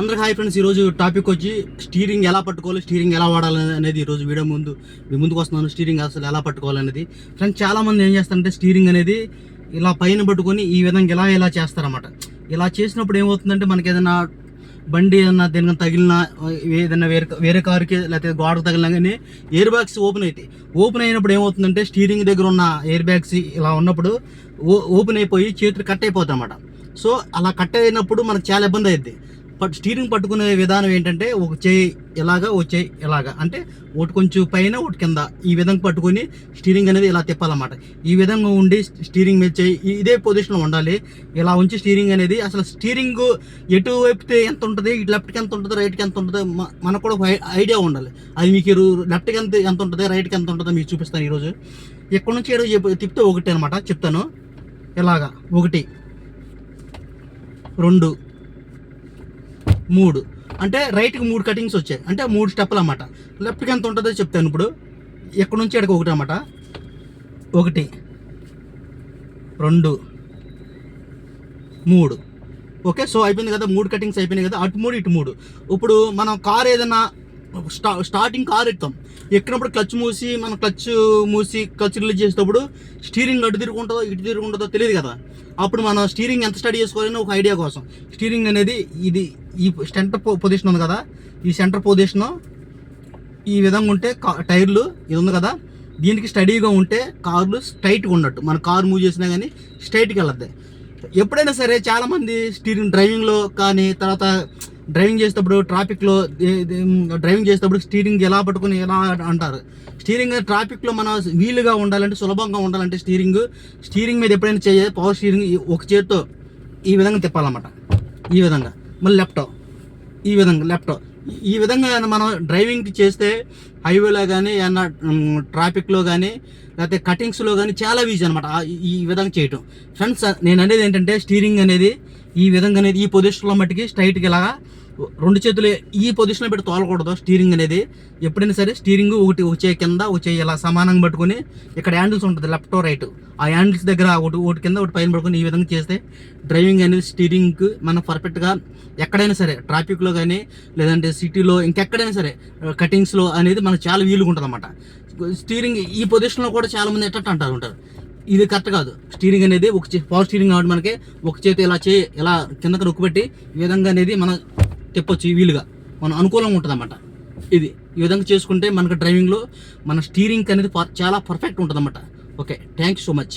అందరికి hi friends ఈరోజు topic వచ్చి స్టీరింగ్ ఎలా పట్టుకోవాలి స్టీరింగ్ ఎలా వాడాలి అనేది ఈరోజు వీడియో ముందు మీ ముందుకు వస్తున్నాను స్టీరింగ్ అసలు ఎలా పట్టుకోవాలి అనేది. ఫ్రెండ్స్ చాలామంది ఏం చేస్తారంటే స్టీరింగ్ అనేది ఇలా పైన పట్టుకొని ఈ విధంగా ఇలా ఇలా చేస్తారన్నమాట. ఇలా చేసినప్పుడు ఏమవుతుందంటే మనకి ఏదైనా బండి ఏదైనా దేనికైనా తగిలినా ఏదైనా వేరే వేరే కారుకి లేకపోతే గోడకు తగిలినా కానీ ఎయిర్ బ్యాగ్స్ ఓపెన్ అవుతాయి ఓపెన్ అయినప్పుడు ఏమవుతుందంటే స్టీరింగ్ దగ్గర ఉన్న ఎయిర్ బ్యాగ్స్ ఇలా ఉన్నప్పుడు ఓ ఓపెన్ అయిపోయి చేతులు కట్ అయిపోతాయి అన్నమాట సో అలా కట్ అయినప్పుడు మనకు చాలా ఇబ్బంది అవుతుంది బట్ స్టీరింగ్ పట్టుకునే విధానం ఏంటంటే ఒక చేయి ఇలాగా ఒక చేయి ఇలాగా అంటే ఒకటి కొంచెం పైన ఒకటి కింద. ఈ విధంగా పట్టుకొని స్టీరింగ్ అనేది ఇలా తిప్పాలన్నమాట. ఈ విధంగా ఉండి స్టీరింగ్ మీద చేయి ఇదే పొజిషన్లో ఉండాలి. ఇలా ఉంచి స్టీరింగ్ అనేది అసలు స్టీరింగ్ ఎటు వైపుతే ఎంత ఉంటుంది ఇటు లెఫ్ట్కి ఎంత ఉంటుంది రైట్కి ఎంత ఉంటుంది మనకు కూడా ఐడియా ఉండాలి. అది మీకు లెఫ్ట్కి ఎంత ఎంత ఉంటుంది రైట్కి ఎంత ఉంటుందో మీకు చూపిస్తాను ఈరోజు. ఎక్కడి నుంచి ఏడో తిప్పితే ఒకటి అనమాట చెప్తాను. ఇలాగా ఒకటి. రెండు. మూడు. అంటే రైట్కి మూడు కటింగ్స్ వచ్చాయి. అంటే మూడు స్టెప్పులు అన్నమాట. లెఫ్ట్కి ఎంత ఉంటుందో చెప్తాను ఇప్పుడు. ఎక్కడి నుంచి ఎక్కడికి ఒకటి అన్నమాట. ఒకటి. రెండు. మూడు. ఓకే? సో అయిపోయింది కదా. మూడు కటింగ్స్ అయిపోయినాయి కదా. అటు మూడు ఇటు మూడు. ఇప్పుడు మనం కార్ ఏదైనా స్టా స్టార్టింగ్ కార్ ఎక్కుతాం ఎక్కినప్పుడు క్లచ్ మూసి మన క్లచ్ మూసి క్లచ్ రిలీజ్ చేసేటప్పుడు స్టీరింగ్ అటు తిరుగుంటుందో ఇటు తిరుగుంటుందో తెలియదు కదా. అప్పుడు మనం స్టీరింగ్ ఎంత స్టడీ చేసుకోవాలని ఒక ఐడియా కోసం. స్టీరింగ్ అనేది ఇది ఈ సెంటర్ పొజిషన్ ఉంది కదా. ఈ సెంటర్ పొజిషన్ ఈ విధంగా ఉంటే కా- టైర్లు ఇది ఉంది కదా. దీనికి స్టడీగా ఉంటే కార్లు స్ట్రైట్గా ఉన్నట్టు. మన కారు మూవ్ చేసినా కానీ స్ట్రైట్కి వెళ్ళద్ది. ఎప్పుడైనా సరే చాలామంది స్టీరింగ్ డ్రైవింగ్లో కానీ తర్వాత డ్రైవింగ్ చేసేటప్పుడు ట్రాఫిక్లో డ్రైవింగ్ చేసేటప్పుడు స్టీరింగ్ ఎలా పట్టుకుని ఎలా అంటారు? స్టీరింగ్ ట్రాఫిక్లో మన వీలుగా ఉండాలంటే సులభంగా ఉండాలంటే స్టీరింగ్ స్టీరింగ్ మీద ఎప్పుడైనా చేయాలి పవర్ స్టీరింగ్ ఒక చేతితో ఈ విధంగా తిప్పాలన్నమాట. ఈ విధంగా. మళ్ళీ ల్యాప్టాప్. ఈ విధంగా ల్యాప్టాప్. ఈ విధంగా మనం డ్రైవింగ్ చేస్తే హైవేలో కానీ ఏమన్నా ట్రాఫిక్లో కానీ లేకపోతే కటింగ్స్లో కానీ చాలా ఈజీ అనమాట ఈ విధంగా చేయటం. ఫ్రెండ్స్ నేను అనేది ఏంటంటే స్టీరింగ్ అనేది ఈ విధంగా అనేది ఈ పొజిషన్లో మట్టికి స్ట్రైట్కి ఇలాగా రెండు చేతులు ఈ పొజిషన్లో పెట్టి తోలకూడదు స్టీరింగ్ అనేది. ఎప్పుడైనా సరే స్టీరింగ్ ఒకటి వచ్చే కింద వచ్చే ఇలా సమానంగా పట్టుకొని ఇక్కడ హ్యాండిల్స్ ఉంటుంది లెఫ్ట్ రైట్ ఆ హ్యాండిల్స్ దగ్గర ఒకటి ఒకటి కింద ఒకటి పైన పడుకొని ఈ విధంగా చేస్తే డ్రైవింగ్ అనేది స్టీరింగ్ మనం పర్ఫెక్ట్గా ఎక్కడైనా సరే ట్రాఫిక్లో కానీ లేదంటే సిటీలో ఇంకెక్కడైనా సరే కటింగ్స్లో అనేది మనకు చాలా వీలుగా ఉంటుంది అన్నమాట స్టీరింగ్ ఈ పొజిషన్లో కూడా చాలామంది ఎట్ట అంటారు ఉంటారు. ఇది కరెక్ట్ కాదు. స్టీరింగ్ అనేది ఒక చే- పవర్ స్టీరింగ్ కాబట్టి మనకి ఒక చేతి ఇలా చే ఇలా కిందకి నొక్కుపెట్టి ఈ విధంగా అనేది మనం తెప్పొచ్చు వీలుగా. మనం అనుకూలంగా ఉంటుంది అన్నమాట ఇది. ఈ విధంగా చేసుకుంటే మనకు డ్రైవింగ్లో మన స్టీరింగ్ అనేది చాలా పర్ఫెక్ట్ ఉంటుంది అన్నమాట okay. Thank you so much